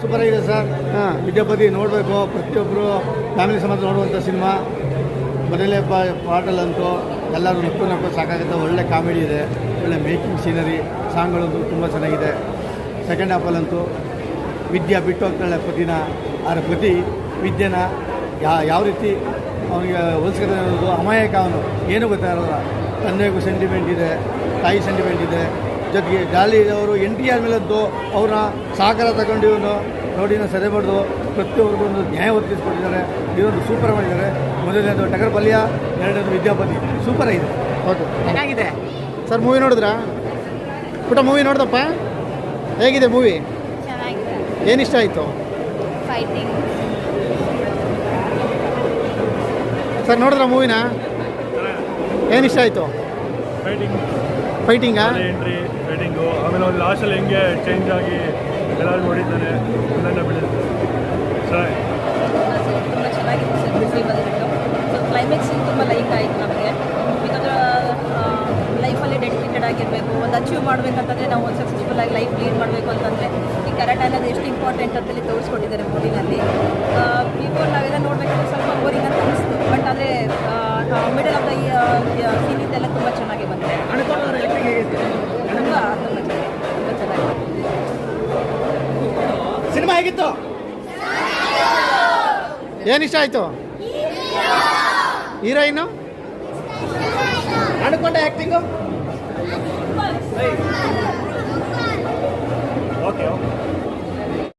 Super ಆಗಿದೆ sir. ಹಾಂ. ವಿದ್ಯಾಪತಿ ನೋಡಬೇಕು ಪ್ರತಿಯೊಬ್ಬರು ಫ್ಯಾಮಿಲಿ ಸಮೇತ ನೋಡುವಂಥ ಸಿನಿಮಾ. ಮೊದಲೇ ಪಾ ಪಾಟಲ್ಲಂತೂ ಎಲ್ಲರೂ ನಕ್ಕು ನಕ್ಕು ಸಾಕಾಗುತ್ತೆ. ಒಳ್ಳೆ ಕಾಮಿಡಿ ಇದೆ ಒಳ್ಳೆ ಮೇಕಿಂಗ್ ಸೀನರಿ ಸಾಂಗ್ಗಳಂತೂ ತುಂಬ ಚೆನ್ನಾಗಿದೆ. ಸೆಕೆಂಡ್ ಹಾಫಲ್ಲಂತೂ ವಿದ್ಯಾ ಬಿಟ್ಟು ಹೋಗ್ತಾಳೆ ಪ್ರತಿನ ಅದರ ಪ್ರತಿ ವಿದ್ಯೆನ ಯಾ ಯಾವ ರೀತಿ ಅವನಿಗೆ ಹೋಲಿಸ್ಕೊತ ಅನ್ನೋದು ಅಮಾಯಕ ಅವನು. ಏನೂ ಗೊತ್ತಾಗಲ್ಲ. ತಂದೆಗೂ ಸೆಂಟಿಮೆಂಟ್ ಇದೆ ತಾಯಿ ಸೆಂಟಿಮೆಂಟ್ ಇದೆ. ಜೊತೆಗೆ ಜಾಲಿ ಅವರು ಎನ್ ಟಿ ಆರ್ ಮೇಲದ್ದು ಅವ್ರನ್ನ ಸಹಕಾರ ತಗೊಂಡು ಇವನು ನೋಡಿ ಸದೆ ಬಡ್ದು ಪ್ರತಿಯೊಬ್ಬರಿಗೂ ಒಂದು ನ್ಯಾಯ ಒದಗಿಸ್ಕೊಟ್ಟಿದ್ದಾರೆ. ಇದೊಂದು ಸೂಪರ್ ಮಾಡಿದ್ದಾರೆ. ಮೊದಲನೇದು ಟಗರ್ ಪಲ್ಯ ಎರಡನೇದು ವಿದ್ಯಾಪತಿ. ಸೂಪರ್ ಆಗಿದೆ. ಓಕೆ ಚೆನ್ನಾಗಿದೆ. ಸರ್ ಮೂವಿ ನೋಡಿದ್ರಾ? ಪುಟ ಮೂವಿ ನೋಡ್ದಪ್ಪ? ಹೇಗಿದೆ ಮೂವಿ ಏನಿಷ್ಟ ಏನು ಇಷ್ಟ ಆಯಿತು? ಫೈಟಿಂಗ್ ಸರ್ ನೋಡಿದ್ರ ಮೂವಿನ ಏನು ಇಷ್ಟ ಆಯಿತು? ಫೈಟಿಂಗ್ ಫೈಟಿಂಗಾ ಎಂಟ್ರಿ ಫೈಟಿಂಗು ಆಮೇಲೆ ಅವ್ರು ಲಾಸ್ಟಲ್ಲಿ ಹೆಂಗೆ ಚೇಂಜ್ ಆಗಿ ಎಲ್ಲರೂ ನೋಡಿದ್ದಾನೆ ಎಲ್ಲ ಬಿಡುತ್ತೆ. ಸರ್ ತುಂಬ ಚೆನ್ನಾಗಿತ್ತು ಸರ್ ಮೂವಿ ಬಂದ್ಬಿಟ್ಟು ಸೊ ಕ್ಲೈಮ್ಯಾಕ್ಸ್ ತುಂಬ ಲೈಕ್ ಆಯಿತು ನಮಗೆ ಬಿಕಾಸ್ ಲೈಫಲ್ಲಿ ಡೆಡಿಕೇಟೆಡ್ ಆಗಿರಬೇಕು. ಒಂದು ಅಚೀವ್ ಮಾಡಬೇಕಂತಂದರೆ ನಾವು ಒಂದು ಸಕ್ಸಸ್ಫುಲ್ ಆಗಿ ಲೈಫ್ ಲೀಡ್ ಮಾಡಬೇಕು ಅಂತಂದರೆ ಈ ಕರೆಕ್ಟ್ ಅನ್ನೋದು ಎಷ್ಟು ಇಂಪಾರ್ಟೆಂಟ್ ಅಂತೇಳಿ ತೋರಿಸ್ಕೊಟ್ಟಿದ್ದಾರೆ ಮೂವಿನಲ್ಲಿ ಬಿಫೋರ್ ನಾವೆಲ್ಲ ನೋಡಬೇಕಾದ್ರೆ ಸ್ವಲ್ಪ ಸಿನಿಮಾ ಹೇಗಿತ್ತು? ಏನು ಇಷ್ಟ ಆಯಿತು? ಹೀರೋಯಿನು? ಅನ್ಕೊಂಡೆ ಆ್ಯಕ್ಟಿಂಗು